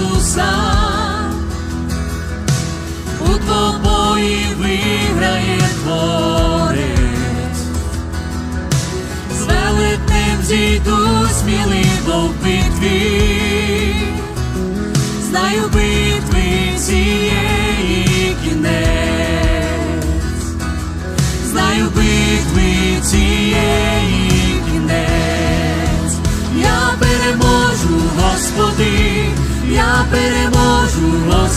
Ісуса, у двобої виграє творець, з велетнем зійду сміливо в битві, знаю битви цієї кінець, знаю битви цієї кінець, я переможу, Господи,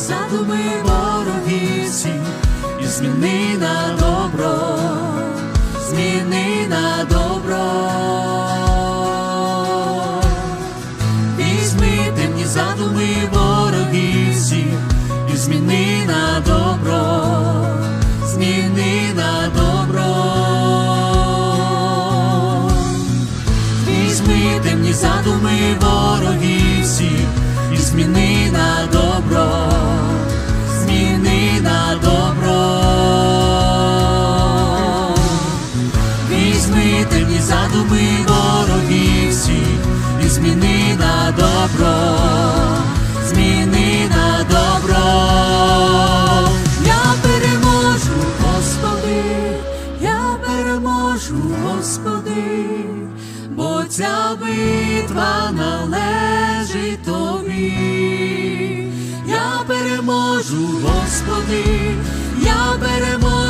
Задуми ворогів всі і зміни на добро, зміни на добро. Візьми темні задуми ворогів всі і зміни на добро, зміни на добро. Візьми темні задуми ворогів всіх Візьми темні задуми ворогів всіх і зміни на добро, зміни на добро. Я переможу, Господи, я переможу, Господи, бо ця битва належить тобі. Я переможу, Господи, я переможу,